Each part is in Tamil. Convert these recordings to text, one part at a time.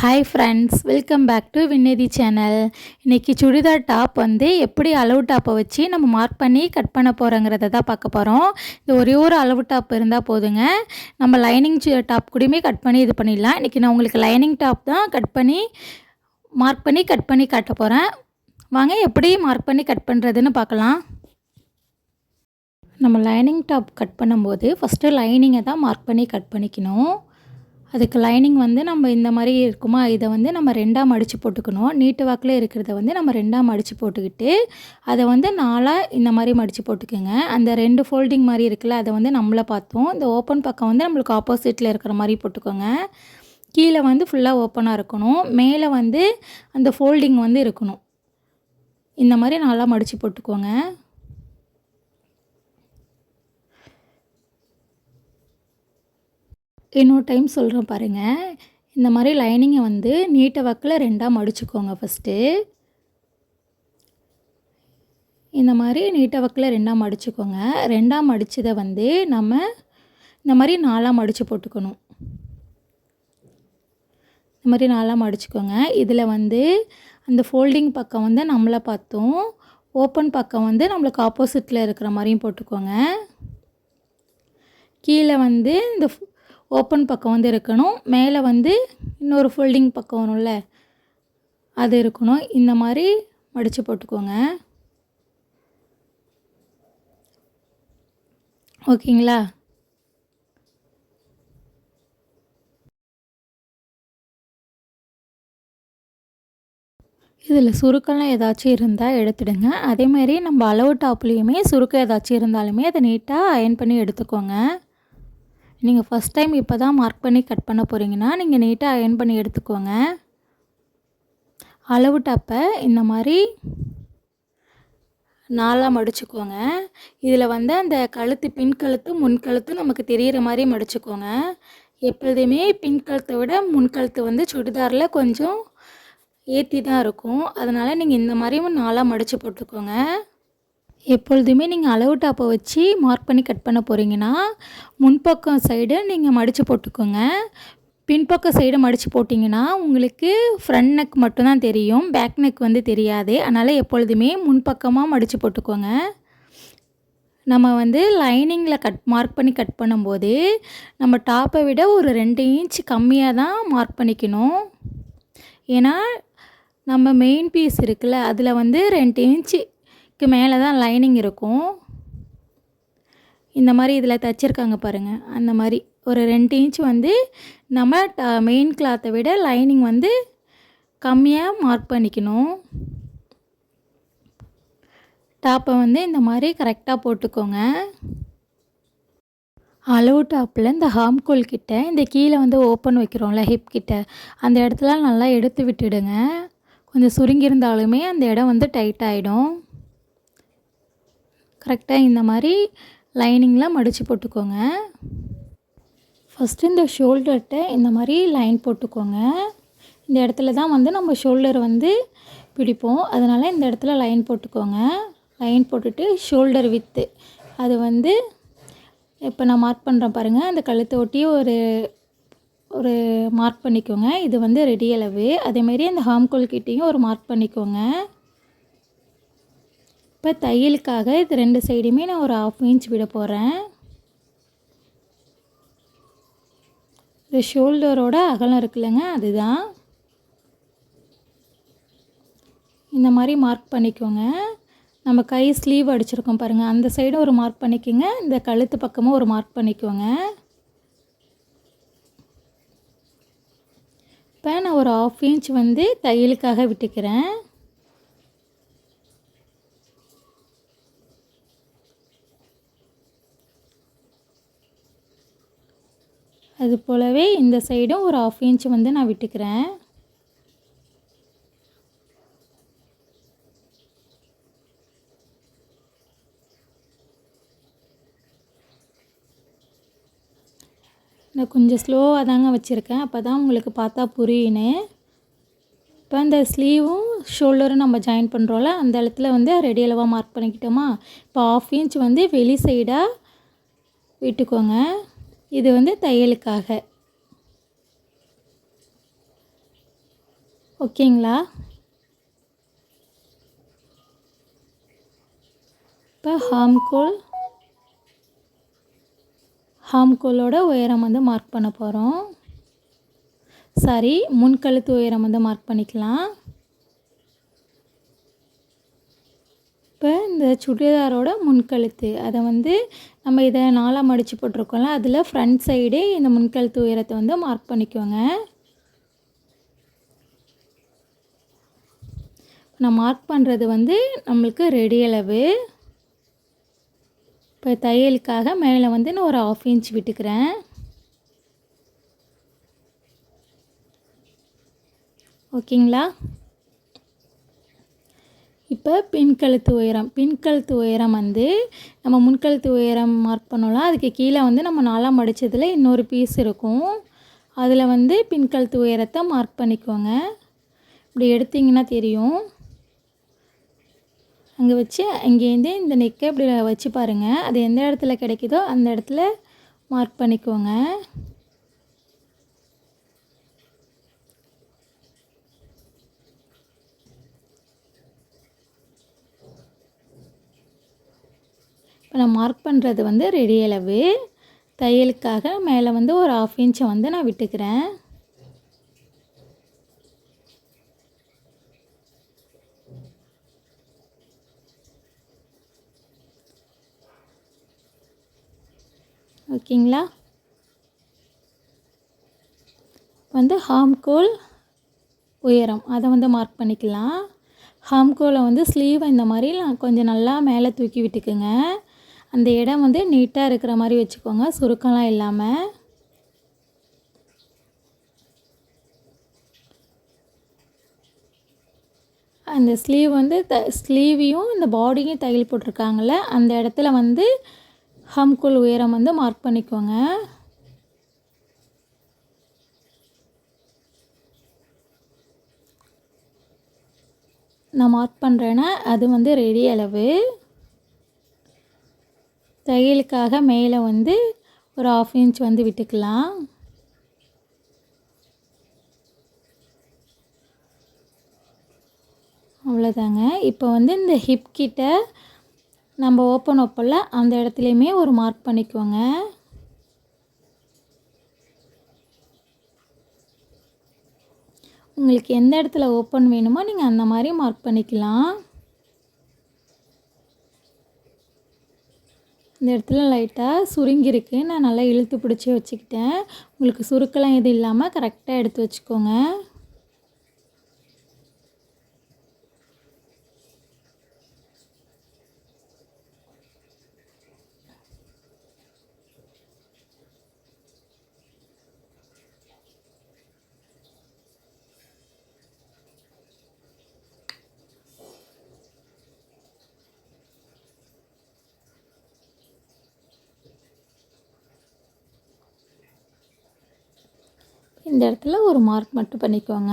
Hi friends welcome back to Vinnathi channel இன்றைக்கி சுடிதார் டாப் வந்து எப்படி அளவு டாப்பை வச்சு நம்ம மார்க் பண்ணி கட் பண்ண போகிறோங்கிறத தான் பார்க்க போகிறோம் இது ஒரே ஒரு அளவு டாப் இருந்தால் போதுங்க. நம்ம லைனிங் டாப் கூடயுமே கட் பண்ணி இது பண்ணிடலாம். இன்றைக்கி நான் உங்களுக்கு லைனிங் டாப் தான் கட் பண்ணி மார்க் பண்ணி கட் பண்ணி காட்ட போகிறேன் வாங்க எப்படி மார்க் பண்ணி கட் பண்ணுறதுன்னு பார்க்கலாம். நம்ம லைனிங் டாப் கட் பண்ணும்போது ஃபஸ்ட்டு லைனிங்கை தான் மார்க் பண்ணி கட் பண்ணிக்கணும். அதுக்கு லைனிங் வந்து நம்ம இந்த மாதிரி இருக்குமா? இதை வந்து நம்ம ரெண்டாக மடித்து போட்டுக்கணும். நீட்டு வாக்கில் இருக்கிறத வந்து நம்ம ரெண்டாக மடித்து போட்டுக்கிட்டு அதை வந்து நாலாக இந்த மாதிரி மடித்து போட்டுக்கோங்க. அந்த ரெண்டு ஃபோல்டிங் மாதிரி இருக்குல்ல அதை வந்து நம்மளை பார்த்தோம். இந்த ஓப்பன் பக்கம் வந்து நம்மளுக்கு ஆப்போசிட்டில் இருக்கிற மாதிரி போட்டுக்கோங்க. கீழே வந்து ஃபுல்லாக ஓப்பனாக இருக்கணும். மேலே வந்து அந்த ஃபோல்டிங் வந்து இருக்கணும். இந்த மாதிரி நல்லா மடித்து போட்டுக்கோங்க. இன்னொரு டைம் சொல்கிறேன் பாருங்கள் இந்த மாதிரி லைனிங்கை வந்து நீட்டை வாக்கில் ரெண்டாக மடிச்சுக்கோங்க ஃபஸ்ட்டு இந்த மாதிரி நீட்ட வாக்கில் ரெண்டாக மடிச்சுக்கோங்க. ரெண்டாக மடித்ததை வந்து நம்ம இந்த மாதிரி நாலாக மடித்து போட்டுக்கணும். இந்த மாதிரி நாலாக மடிச்சுக்கோங்க. இதில் வந்து அந்த ஃபோல்டிங் பக்கம் வந்து நம்மளை பார்த்தோம் ஓப்பன் பக்கம் வந்து நம்மளுக்கு ஆப்போசிட்டில் இருக்கிற மாதிரியும் போட்டுக்கோங்க. கீழே வந்து இந்த ஓப்பன் பக்கம் வந்து இருக்கணும். மேலே வந்து இன்னொரு ஃபோல்டிங் பக்கம் வரும்ல அது இருக்கணும். இந்த மாதிரி மடித்து போட்டுக்கோங்க. ஓகேங்களா? இதில் சுருக்கெல்லாம் ஏதாச்சும் இருந்தால் எடுத்துடுங்க. அதேமாதிரி நம்ம அளவு டாப்லேயுமே சுருக்கம் ஏதாச்சும் இருந்தாலுமே அதை நீட்டாக அயன் பண்ணி எடுத்துக்கோங்க. நீங்கள் ஃபஸ்ட் டைம் இப்போ தான் மார்க் பண்ணி கட் பண்ண போகிறீங்கன்னா நீங்கள் நீட்டாக அயன் பண்ணி எடுத்துக்கோங்க. அளவு இந்த மாதிரி நாலாக மடிச்சுக்கோங்க. இதில் வந்து அந்த கழுத்து பின் கழுத்து முன் கழுத்து நமக்கு தெரிகிற மாதிரி மடிச்சுக்கோங்க. எப்பொழுதுமே பின் கழுத்தை விட முன் கழுத்து வந்து சுடிதாரில் கொஞ்சம் ஏற்றி தான் இருக்கும். அதனால் நீங்கள் இந்த மாதிரியும் நாலாக மடித்து போட்டுக்கோங்க. எப்பொழுதுமே நீங்கள் அளவு டாப்பை வச்சு மார்க் பண்ணி கட் பண்ண போகிறீங்கன்னா முன்பக்கம் சைடு நீங்கள் மடித்து போட்டுக்கோங்க. பின்பக்க சைடு மடித்து போட்டிங்கன்னா உங்களுக்கு ஃப்ரண்ட் நெக் மட்டும்தான் தெரியும். பேக் நெக் வந்து தெரியாது. அதனால் எப்பொழுதுமே முன்பக்கமாக மடித்து போட்டுக்கோங்க. நம்ம வந்து லைனிங்கில் கட் மார்க் பண்ணி கட் பண்ணும்போது நம்ம டாப்பை விட ஒரு ரெண்டு இன்ச் கம்மியாக தான் மார்க் பண்ணிக்கணும். ஏன்னா நம்ம மெயின் பீஸ் இருக்குல்ல அதில் வந்து ரெண்டு இன்ச்சு க்கு மேலே தான் லைனிங் இருக்கும். இந்த மாதிரி இதில் தைச்சிருக்காங்க பாருங்கள் அந்த மாதிரி ஒரு ரெண்டு இன்ச் வந்து நம்ம ட மெயின் கிளாத்தை விட லைனிங் வந்து கம்மியாக மார்க் பண்ணிக்கணும். டாப்பை வந்து இந்த மாதிரி கரெக்டாக போட்டுக்கோங்க. அளவு டாப்பில் இந்த ஹாம்கோல் கிட்ட இந்த கீழே வந்து ஓப்பன் வைக்கிறோம்ல ஹிப் கிட்ட அந்த இடத்துல நல்லா எடுத்து விட்டுடுங்க. கொஞ்சம் சுருங்கியிருந்தாலுமே அந்த இடம் வந்து டைட் ஆகிடும் கரெக்டாக இந்த மாதிரி லைனிங்லாம் மடித்து போட்டுக்கோங்க. ஃபஸ்ட்டு இந்த ஷோல்டர்கிட்ட இந்த மாதிரி லைன் போட்டுக்கோங்க. இந்த இடத்துல தான் வந்து நம்ம ஷோல்டர் வந்து பிடிப்போம். அதனால் இந்த இடத்துல லைன் போட்டுக்கோங்க. லைன் போட்டுட்டு ஷோல்டர் வித்து. அது வந்து இப்போ நான் மார்க் பண்ணுறேன் பாருங்கள் அந்த கழுத்தை ஒட்டி ஒரு ஒரு மார்க் பண்ணிக்கோங்க. இது வந்து ரெடி அளவு. அதேமாரி அந்த ஹாம்கோல் கிட்டேயும் ஒரு மார்க் பண்ணிக்கோங்க. இப்போ தையலுக்காக இது ரெண்டு சைடுமே நான் ஒரு ஆஃப் இன்ச் விட போகிறேன் இது ஷோல்டரோட அகலம் இருக்குல்லங்க அதுதான். இந்த மாதிரி மார்க் பண்ணிக்கோங்க. நம்ம கை ஸ்லீவ் அடிச்சிருக்கோம் பாருங்கள் அந்த சைடும் ஒரு மார்க் பண்ணிக்கோங்க இந்த கழுத்து பக்கமும் ஒரு மார்க் பண்ணிக்கோங்க. இப்போ நான் ஒரு ஆஃப் இன்ச் வந்து தையலுக்காக விட்டுக்கிறேன். அது போலவே இந்த சைடும் ஒரு ஆஃப் இன்ச் வந்து நான் விட்டுக்கிறேன். நான் கொஞ்சம் ஸ்லோவாக தாங்க வச்சுருக்கேன். அப்போ தான் உங்களுக்கு பார்த்தா புரியுன்னு இப்போ இந்த ஸ்லீவும் ஷோல்டரும் நம்ம ஜாயின் பண்ணுறோம்ல அந்த இடத்துல வந்து ரெடி அளவாக மார்க் பண்ணிக்கிட்டோமா? இப்போ ஆஃப் இன்ச் வந்து வெளி சைடாக விட்டுக்கோங்க. இது வந்து தையலுக்காக. ஓகேங்களா? இப்போ ஹாம்கோல் ஹாம்கோலோட உயரம் வந்து மார்க் பண்ண போகிறோம் சாரி முன்கழுத்து உயரம் வந்து மார்க் பண்ணிக்கலாம். இப்போ இந்த சுடிதாரோட முன்கழுத்து அதை வந்து நம்ம இதை நாலாக மடித்து போட்டிருக்கோம்ல அதில் ஃப்ரண்ட் சைடே இந்த முன்கழுத்து உயரத்தை வந்து மார்க் பண்ணிக்கோங்க. நான் மார்க் பண்ணுறது வந்து நம்மளுக்கு ரெடி அளவு. இப்போ தையலுக்காக மேலே வந்து நான் ஒரு ஆஃப் இன்ச் விட்டுக்கிறேன். ஓகேங்களா? இப்போ பின்கழுத்து உயரம். பின்கழுத்து உயரம் வந்து நம்ம முன்கழுத்து உயரம் மார்க் பண்ணோம்ல அதுக்கு கீழே வந்து நம்ம நாலாம் அடித்ததில் இன்னொரு பீஸ் இருக்கும். அதில் வந்து பின்கழுத்து உயரத்தை மார்க் பண்ணிக்கோங்க. இப்படி எடுத்திங்கன்னா தெரியும். அங்கே வச்சு அங்கேருந்து இந்த நெக்கை இப்படி வச்சு பாருங்கள் அது எந்த இடத்துல கிடைக்குதோ அந்த இடத்துல மார்க் பண்ணிக்கோங்க. இப்போ நான் மார்க் பண்ணுறது வந்து ரெடி அளவு. தையலுக்காக மேலே வந்து ஒரு ஆஃப் இன்ச்சை வந்து நான் விட்டுக்கிறேன். ஓகேங்களா? வந்து ஹாம்கோல் உயரம் அதை வந்து மார்க் பண்ணிக்கலாம். ஹாம்கோலை வந்து ஸ்லீவை இந்த மாதிரி நான் கொஞ்சம் நல்லா மேலே தூக்கி விட்டுக்குங்க. அந்த இடம் வந்து நீட்டாக இருக்கிற மாதிரி வச்சுக்கோங்க. சுருக்கம்லாம் இல்லாமல் அந்த ஸ்லீவ் வந்து த ஸ்லீவையும் இந்த பாடியும் தையல் போட்டிருக்காங்கள அந்த இடத்துல வந்து ஹம்குல் உயரம் வந்து மார்க் பண்ணிக்கோங்க. நான் மார்க் பண்ணுறேன்னா அது வந்து ரெடி அளவு. தையலுக்காக மேலே வந்து ஒரு ஆஃப் இன்ச் வந்து விட்டுக்கலாம். அவ்வளோதாங்க. இப்போ வந்து இந்த ஹிப் கிட்ட நம்ம ஓப்பன் ஓப்பனில் அந்த இடத்துலையுமே ஒரு மார்க் பண்ணிக்கோங்க. உங்களுக்கு எந்த இடத்துல ஓப்பன் வேணுமோ நீங்கள் அந்த மாதிரி மார்க் பண்ணிக்கலாம். இந்த இடத்துல லைட்டாக சுருங்கியிருக்கு. நான் நல்லா இழுத்து பிடிச்சி வச்சுக்கிட்டேன். உங்களுக்கு சுருக்கெல்லாம் எதுவும் இல்லாமல் கரெக்டாக எடுத்து வச்சுக்கோங்க. இந்த இடத்துல ஒரு மார்க் மட்டும் பண்ணிக்கோங்க.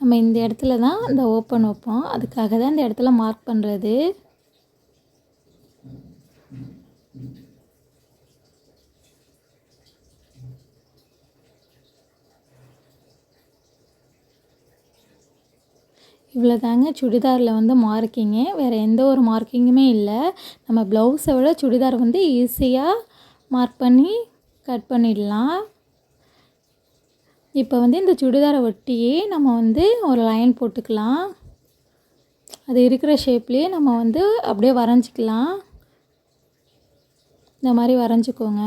நம்ம இந்த இடத்துல தான் இந்த ஓப்பன் வைப்போம். அதுக்காக தான் இந்த இடத்துல மார்க் பண்ணுறது இவ்வளோ தாங்க சுடிதாரில் வந்து மார்க்கிங்கு வேறு எந்த ஒரு மார்க்கிங்குமே இல்லை. நம்ம ப்ளவுஸை விட சுடிதார் வந்து ஈஸியாக மார்க் பண்ணி கட் பண்ணிடலாம். இப்போ வந்து இந்த சுடிதாரை ஒட்டியே நம்ம வந்து ஒரு லைன் போட்டுக்கலாம். அது இருக்கிற ஷேப்லேயே நம்ம வந்து அப்படியே வரைஞ்சிக்கலாம். இந்த மாதிரி வரைஞ்சிக்கோங்க.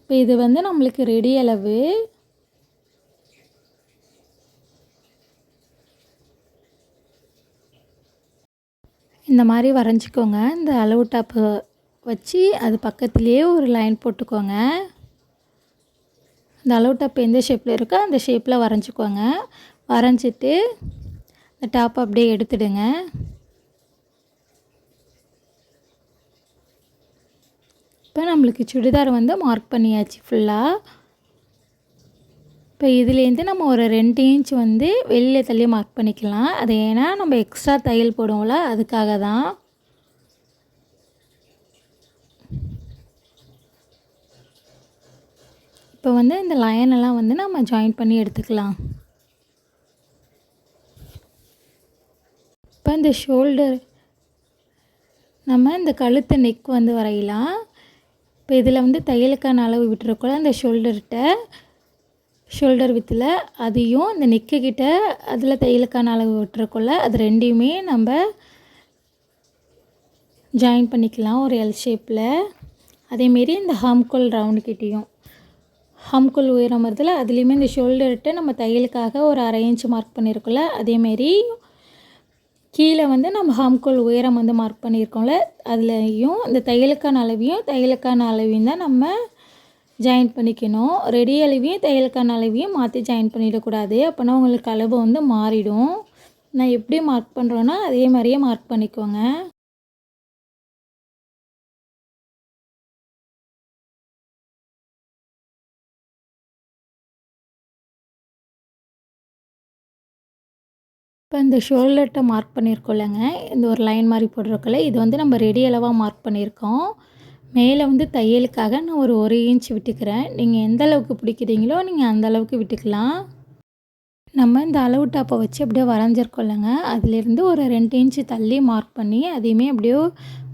இப்போ இது வந்து நம்மளுக்கு ரெடி அளவு. இந்த மாதிரி வரைஞ்சிக்கோங்க. இந்த அளவு டாப்பு வச்சு அது பக்கத்துலேயே ஒரு லைன் போட்டுக்கோங்க. இந்த அளவு டாப் எந்த ஷேப்பில் இருக்கோ அந்த ஷேப்பில் வரைஞ்சிக்கோங்க. வரைஞ்சிட்டு இந்த டாப்பை அப்படியே எடுத்துடுங்க. இப்போ நம்மளுக்கு சுடிதார் வந்து மார்க் பண்ணியாச்சு ஃபுல்லாக இப்போ இதுலேருந்து நம்ம ஒரு ரெண்டு இன்ச் வந்து வெளியில் தள்ளி மார்க் பண்ணிக்கலாம். அது ஏன்னா நம்ம எக்ஸ்ட்ரா தையல் போடுவோம்ல அதுக்காக தான் இப்போ வந்து இந்த லயனெல்லாம் வந்து நம்ம ஜாயின் பண்ணி எடுத்துக்கலாம். இப்போ இந்த ஷோல்டர் நம்ம இந்த கழுத்து நெக் வந்து வரையலாம். இப்போ இதில் வந்து தையலுக்கான அளவு விட்டுருக்கோம் அந்த ஷோல்டர்கிட்ட ஷோல்டர் வித்தில் அதையும் இந்த நெக்கு கிட்ட அதில் தையலுக்கான அளவு விட்டுருக்குள்ள அது ரெண்டையுமே நம்ம ஜாயின் பண்ணிக்கலாம் ஒரு எல் ஷேப்பில் அதேமாரி இந்த ஹம்குல் ரவுண்டு கிட்டேயும். ஹம்குல் உயரம் வருதுல அதுலேயுமே இந்த ஷோல்டர்கிட்ட நம்ம தையலுக்காக ஒரு அரை இன்ச் மார்க் பண்ணியிருக்கோம்ல அதேமாரி கீழே வந்து நம்ம ஹாம்கோல் உயரம் வந்து மார்க் பண்ணியிருக்கோம்ல அதுலேயும் இந்த தையலுக்கான அளவையும் தையலுக்கான அளவையும் தான் நம்ம ஜாயின் பண்ணிக்கணும். ரெடி அளவையும் தையலுக்கான அளவையும் மாற்றி ஜாயின் பண்ணிடக்கூடாது. அப்போனா உங்களுக்கு அளவு வந்து மாறிடும். நான் எப்படி மார்க் பண்ணுறோன்னா அதே மாதிரியே மார்க் பண்ணிக்கோங்க. இப்போ இந்த ஷோல்டர்கிட்ட மார்க் பண்ணியிருக்கோம்லங்க இந்த ஒரு லைன் மாதிரி போட்டிருக்கோம்ல. இது வந்து நம்ம ரெடி அளவாக மார்க் பண்ணியிருக்கோம். மேலே வந்து தையலுக்காக நான் ஒரு ஒரு இன்ச் விட்டுக்கிறேன். நீங்கள் எந்த அளவுக்கு பிடிக்கிறீங்களோ நீங்கள் அந்த அளவுக்கு விட்டுக்கலாம். நம்ம இந்த அளவு டாப்பை வச்சு அப்படியே வரைஞ்சிருக்கோம்லங்க. அதுலேருந்து ஒரு ரெண்டு இன்ச்சு தள்ளி மார்க் பண்ணி அதையுமே அப்படியே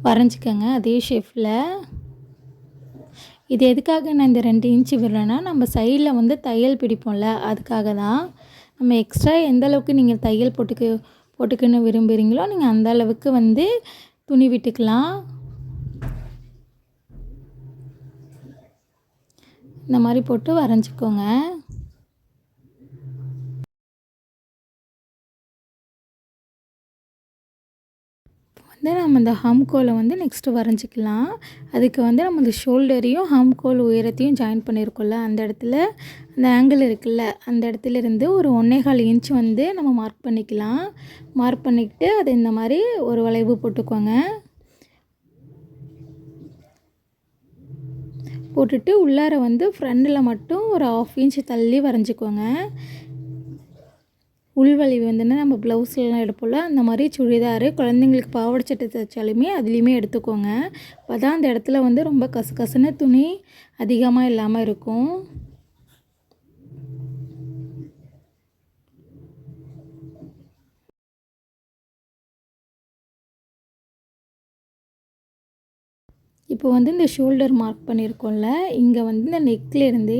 வரைஞ்சிக்கோங்க அதே ஷேஃபில் இது எதுக்காக நான் இந்த ரெண்டு இன்ச்சு விடுறேன்னா நம்ம சைடில் வந்து தையல் பிடிப்போம்ல அதுக்காக தான். நம்ம எக்ஸ்ட்ரா எந்த அளவுக்கு நீங்கள் தையல் போட்டுக்க போட்டுக்கணும் விரும்புகிறீங்களோ நீங்கள் அந்த அளவுக்கு வந்து துணி விட்டுக்கலாம். இந்த மாதிரி போட்டு வரைஞ்சிக்கோங்க. வந்து நம்ம இந்த ஹம்கோலை வந்து நெக்ஸ்ட்டு வரைஞ்சிக்கலாம். அதுக்கு வந்து நம்ம இந்த ஷோல்டரையும் ஹம்கோல் உயரத்தையும் ஜாயின் பண்ணியிருக்கோம்ல அந்த இடத்துல அந்த ஆங்கிள் இருக்குல்ல அந்த இடத்துல இருந்து ஒரு ஒன்னேகால் இன்ச் வந்து நம்ம மார்க் பண்ணிக்கலாம். மார்க் பண்ணிக்கிட்டு அதை இந்த மாதிரி ஒரு வளைவு போட்டுக்கோங்க. போட்டுட்டு உள்ளார வந்து ஃப்ரண்டில் மட்டும் ஒரு ஆஃப் இன்ச் தள்ளி வரைஞ்சிக்கோங்க. உள்வலிவு வந்துன்னா நம்ம ப்ளவுஸ்லாம் எடுப்போம்ல அந்த மாதிரி சுடிதார் குழந்தைங்களுக்கு பாவாடை சட்டை தைச்சாலுமே அதுலேயுமே எடுத்துக்கோங்க. அப்போ தான் அந்த இடத்துல வந்து ரொம்ப கசு கசுன்னு துணி அதிகமாக இல்லாமல் இருக்கும். இப்போ வந்து இந்த ஷோல்டர் மார்க் பண்ணியிருக்கோம்ல இங்கே வந்து இந்த நெக்லேருந்தே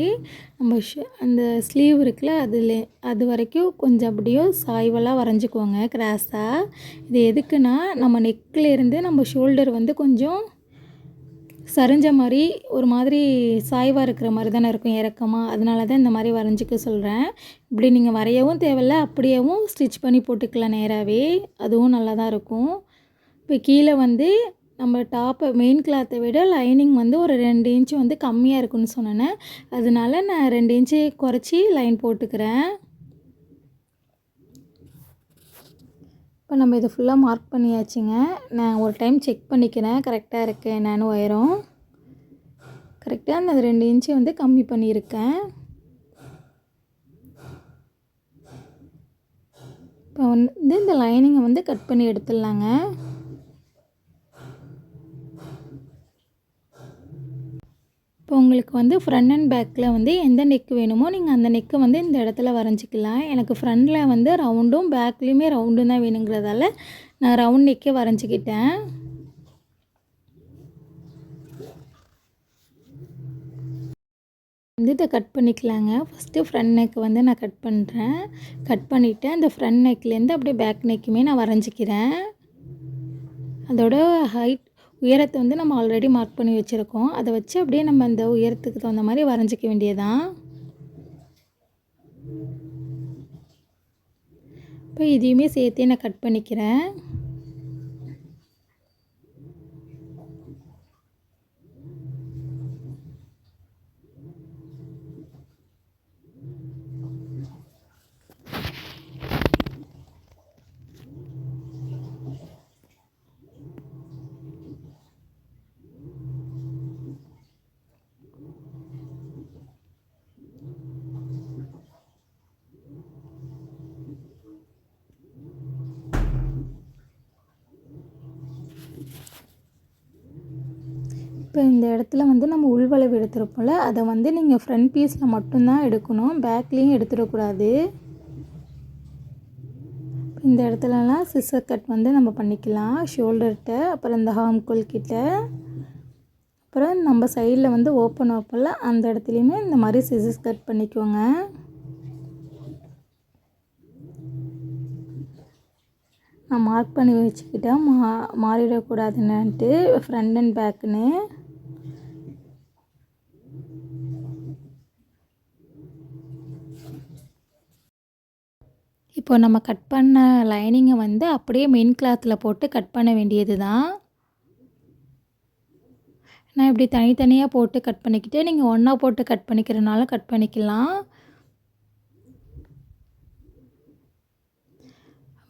நம்ம ஷோ அந்த ஸ்லீவ் இருக்குல்ல அதில் அது வரைக்கும் கொஞ்சம் அப்படியோ சாய்வெல்லாம் வரைஞ்சிக்கோங்க கிராஸாக இது எதுக்குன்னா நம்ம நெக்லேருந்து நம்ம ஷோல்டர் வந்து கொஞ்சம் சரிஞ்ச மாதிரி ஒரு மாதிரி சாய்வாக இருக்கிற மாதிரி தானே இருக்கும் இறக்கமாக அதனால தான் இந்த மாதிரி வரைஞ்சிக்க சொல்கிறேன் இப்படி நீங்கள் வரையவும் தேவையில்ல அப்படியேவும் ஸ்டிச் பண்ணி போட்டுக்கலாம் நேராகவே அதுவும் நல்லா தான் இருக்கும். இப்போ கீழே வந்து நம்ம டாப்பை மெயின் கிளாத்தை விட லைனிங் வந்து ஒரு ரெண்டு இன்ச்சு வந்து கம்மியாக இருக்குன்னு சொன்னேன். அதனால நான் ரெண்டு இன்ச்சு குறைச்சி லைன் போட்டுக்கிறேன். இப்போ நம்ம இதை ஃபுல்லாக மார்க் பண்ணியாச்சுங்க. நான் ஒரு டைம் செக் பண்ணிக்கிறேன். கரெக்டாக இருக்குது என்னென்னு உயரம். கரெக்டாக நான் ரெண்டு இன்ச்சு வந்து கம்மி பண்ணியிருக்கேன். இப்போ வந்து இந்த லைனிங்கை வந்து கட் பண்ணி எடுத்துடலாங்க. உங்களுக்கு வந்து ஃப்ரண்ட் அண்ட் பேக்கில் வந்து எந்த நெக்கு வேணுமோ நீங்கள் அந்த நெக்கு வந்து இந்த இடத்துல வரைஞ்சிக்கலாம். எனக்கு ஃப்ரண்டில் வந்து ரவுண்டும் பேக்லேயுமே ரவுண்டும் தான் வேணுங்கிறதால நான் ரவுண்ட் நெக்கே வரைஞ்சிக்கிட்டேன். வந்து இதை கட் பண்ணிக்கலாங்க. ஃபஸ்ட்டு ஃப்ரண்ட் நெக் வந்து நான் கட் பண்ணுறேன் கட் பண்ணிவிட்டு அந்த ஃப்ரண்ட் நெக்லேருந்து அப்படியே பேக் நெக்குமே நான் வரைஞ்சிக்கிறேன். அதோட ஹைட் உயரத்தை வந்து நம்ம ஆல்ரெடி மார்க் பண்ணி வச்சுருக்கோம். அதை வச்சு அப்படியே நம்ம அந்த உயரத்துக்கு தகுந்த மாதிரி வரைஞ்சிக்க வேண்டியதான் இப்போ இதையுமே சேர்த்தே நான் கட் பண்ணிக்கிறேன். இப்போ இந்த இடத்துல வந்து நம்ம உள்வளவு எடுத்துருப்போம்ல அதை வந்து நீங்கள் ஃப்ரண்ட் பீஸில் மட்டும்தான் எடுக்கணும் பேக்லேயும் எடுத்துடக்கூடாது. இந்த இடத்துலலாம் சிசர் கட் வந்து நம்ம பண்ணிக்கலாம் ஷோல்டர்கிட்ட அப்புறம் இந்த ஹாம்குல் கிட்ட. அப்புறம் நம்ம சைடில் வந்து ஓப்பன் ஓப்பனில் அந்த இடத்துலையுமே இந்த மாதிரி சிசர்ஸ் கட் பண்ணிக்கோங்க. நான் மார்க் பண்ணி வச்சுக்கிட்டேன் மா மாறிடக்கூடாதுன்னுட்டு ஃப்ரண்ட் அண்ட் பேக்குன்னு இப்போ நம்ம கட் பண்ண லைனிங்கை வந்து அப்படியே மெயின் கிளாத்தில் போட்டு கட் பண்ண வேண்டியது தான் நான் இப்படி தனித்தனியாக போட்டு கட் பண்ணிக்கிட்டு நீங்கள் ஒன்றா போட்டு கட் பண்ணிக்கிறனால கட் பண்ணிக்கலாம்.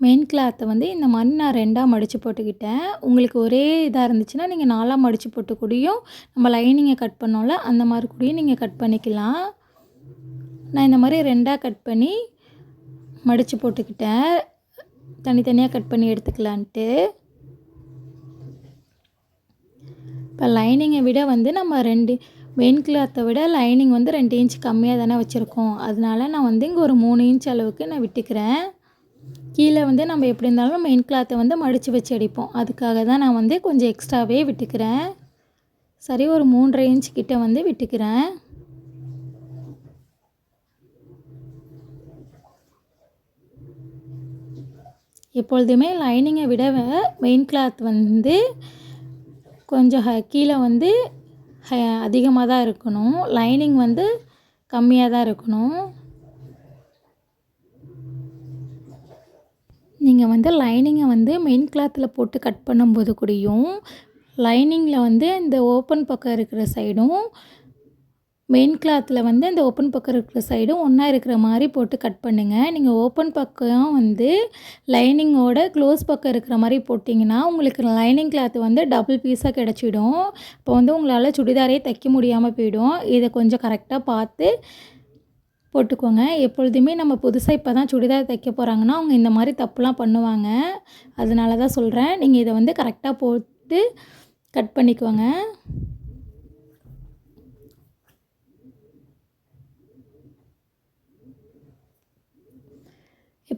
மெயின் கிளாத்தை வந்து இந்த மாதிரி நான் ரெண்டாக மடித்து போட்டுக்கிட்டேன். உங்களுக்கு ஒரே இதாக இருந்துச்சுன்னா நீங்கள் நாலாக மடித்து போட்டு கூடயும் நம்ம லைனிங்கை கட் பண்ணோம்ல அந்த மாதிரி கூடயும் நீங்கள் கட் பண்ணிக்கலாம். நான் இந்த மாதிரி ரெண்டாக கட் பண்ணி மடித்து போட்டுக்கிட்டேன். தனித்தனியாக கட் பண்ணி எடுத்துக்கலான்ட்டு. இப்போ லைனிங்கை விட வந்து நம்ம ரெண்டு மெயின் கிளாத்தை விட லைனிங் வந்து ரெண்டு இன்ச் கம்மியாக தானே வச்சுருக்கோம். அதனால நான் வந்து இங்கே ஒரு மூணு இன்ச் அளவுக்கு நான் விட்டுக்கிறேன். கீழே வந்து நம்ம எப்படி இருந்தாலும் மெயின் கிளாத்தை வந்து மடித்து வச்சு அடிப்போம். அதுக்காக தான் நான் வந்து கொஞ்சம் எக்ஸ்ட்ராவே விட்டுக்கிறேன். சரி ஒரு மூன்றரை இன்ச் கிட்ட வந்து விட்டுக்கிறேன். எப்பொழுதுமே லைனிங்கை விட மெயின் கிளாத் வந்து கொஞ்சம் ஹ கீழே வந்து ஹ அதிகமாக தான் இருக்கணும். லைனிங் வந்து கம்மியாக தான் இருக்கணும். நீங்கள் வந்து லைனிங்கை வந்து மெயின் கிளாத்தில் போட்டு கட் பண்ணும்போது கூடயும் லைனிங்கில் வந்து இந்த ஓப்பன் பக்கம் இருக்கிற சைடும் மெயின் கிளாத்தில் வந்து இந்த ஓப்பன் பக்கம் இருக்கிற சைடும் ஒன்றா இருக்கிற மாதிரி போட்டு கட் பண்ணுங்கள் நீங்கள் ஓப்பன் பக்கம் வந்து லைனிங்கோட க்ளோஸ் பக்கம் இருக்கிற மாதிரி போட்டிங்கன்னா உங்களுக்கு லைனிங் கிளாத் வந்து டபுள் பீஸாக கிடச்சிடும். இப்போ வந்து உங்களால் சுடிதாரே தைக்க முடியாமல் போயிடும். இதை கொஞ்சம் கரெக்டாக பார்த்து போட்டுக்கோங்க. எப்பொழுதுமே நம்ம புதுசாக இப்போ தான் சுடிதார் தைக்க போகிறாங்கன்னா அவங்க இந்த மாதிரி தப்புலாம் பண்ணுவாங்க. அதனால தான் சொல்கிறேன் நீங்கள் இதை வந்து கரெக்டாக போட்டு கட் பண்ணிக்கோங்க.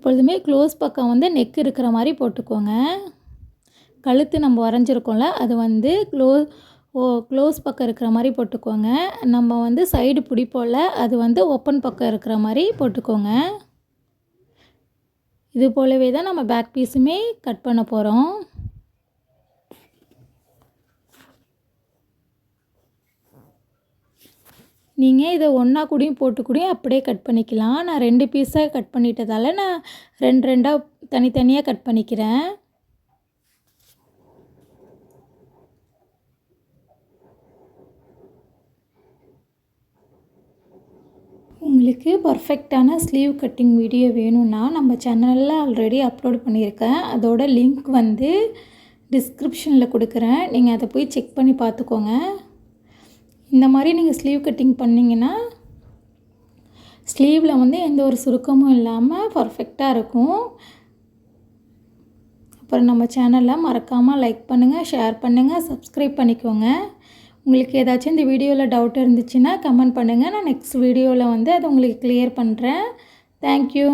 எப்பொழுதுமே க்ளோஸ் பக்கம் வந்து நெக் இருக்கிற மாதிரி போட்டுக்கோங்க. கழுத்து நம்ம வரைஞ்சிருக்கோம்ல அது வந்து க்ளோ ஓ க்ளோஸ் பக்கம் இருக்கிற மாதிரி போட்டுக்கோங்க. நம்ம வந்து சைடு பிடிப்போம்ல அது வந்து ஓப்பன் பக்கம் இருக்கிற மாதிரி போட்டுக்கோங்க. இது போலவே தான் நம்ம பேக் பீஸுமே கட் பண்ண போகிறோம் நீங்கள் இதை ஒன்றா கூடயும் போட்டு கூடயும் அப்படியே கட் பண்ணிக்கலாம். நான் ரெண்டு பீஸாக கட் பண்ணிட்டதால் நான் ரெண்டு ரெண்டாக தனித்தனியாக கட் பண்ணிக்கிறேன். உங்களுக்கு பர்ஃபெக்டான ஸ்லீவ் கட்டிங் வீடியோ வேணும்னா நம்ம சேனலில் ஆல்ரெடி அப்லோட் பண்ணியிருக்கேன். அதோட லிங்க் வந்து டிஸ்கிரிப்ஷனில் கொடுக்குறேன். நீங்கள் அதை போய் செக் பண்ணி பார்த்துக்கோங்க. இந்த மாதிரி நீங்கள் ஸ்லீவ் கட்டிங் பண்ணிங்கன்னா ஸ்லீவில் வந்து எந்த ஒரு சுருக்கமும் இல்லாமல் பர்ஃபெக்டாக இருக்கும். அப்புறம் நம்ம சேனலை மறக்காமல் லைக் பண்ணுங்கள் ஷேர் பண்ணுங்கள் சப்ஸ்கிரைப் பண்ணிக்கோங்க. உங்களுக்கு ஏதாச்சும் இந்த வீடியோவில் டவுட் இருந்துச்சுன்னா கமெண்ட் பண்ணுங்கள் நான் நெக்ஸ்ட் வீடியோவில் வந்து அதை உங்களுக்கு கிளியர் பண்ணுறேன் தேங்க்யூ